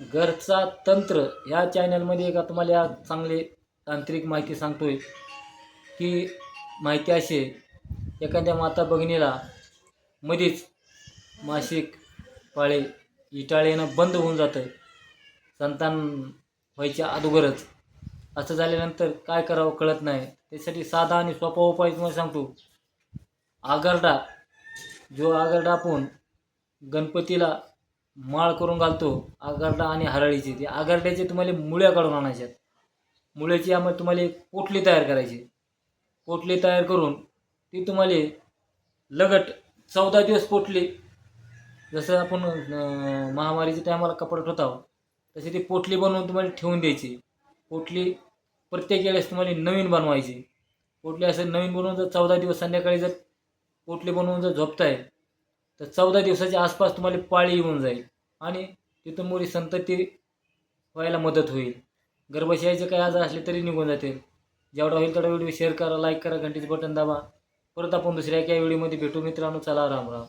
घरचा तंत्र ह्या चॅनलमध्ये एका तुम्हाला चांगले तांत्रिक माहिती सांगतोय की माहिती अशी आहे, एखाद्या माता बघणीला मध्येच मासिक पाळे इटाळे येणं बंद होऊन जातं संतान व्हायच्या अगोदरच. असं झाल्यानंतर काय करावं कळत नाही. त्यासाठी साधा आणि सोपा उपाय तुम्हाला सांगतो. आगरडा जो आगरडा आपण गणपतीला माळ करून घालतो आगरडा आणि हरळीची. ते आगरड्याचे तुम्हाला मुळ्या काढून आणायच्यात मुळ्याची आम्हाला तुम्हाला पोटली तयार करायची. पोटली तयार करून ती तुम्हाला लगट चौदा दिवस पोटली. जसं आपण महामारीच्या टायमाला कपडे ठेवतो तशी ती पोटली बनवून तुम्हाला ठेवून द्यायची. पोटली प्रत्येक वेळेस तुम्हाला नवीन बनवायची. पोटली असं नवीन बनवून जर चौदा दिवस संध्याकाळी जर पोटली बनवून जर झोपताय तर चौदा दिवसाच्या आसपास तुम्हाला पाळी येऊन जाईल. आणि तिथं मुली संतती व्हायला मदत होईल. गर्भाशयाचे काही आजार असले तरी निघून जातील. जेवढा होईल तेवढा व्हिडिओ शेअर करा लाईक करा घंटीचं बटन दाबा. परत आपण दुसऱ्या एका व्हिडिओमध्ये भेटू मित्रांनो. चला राम राम.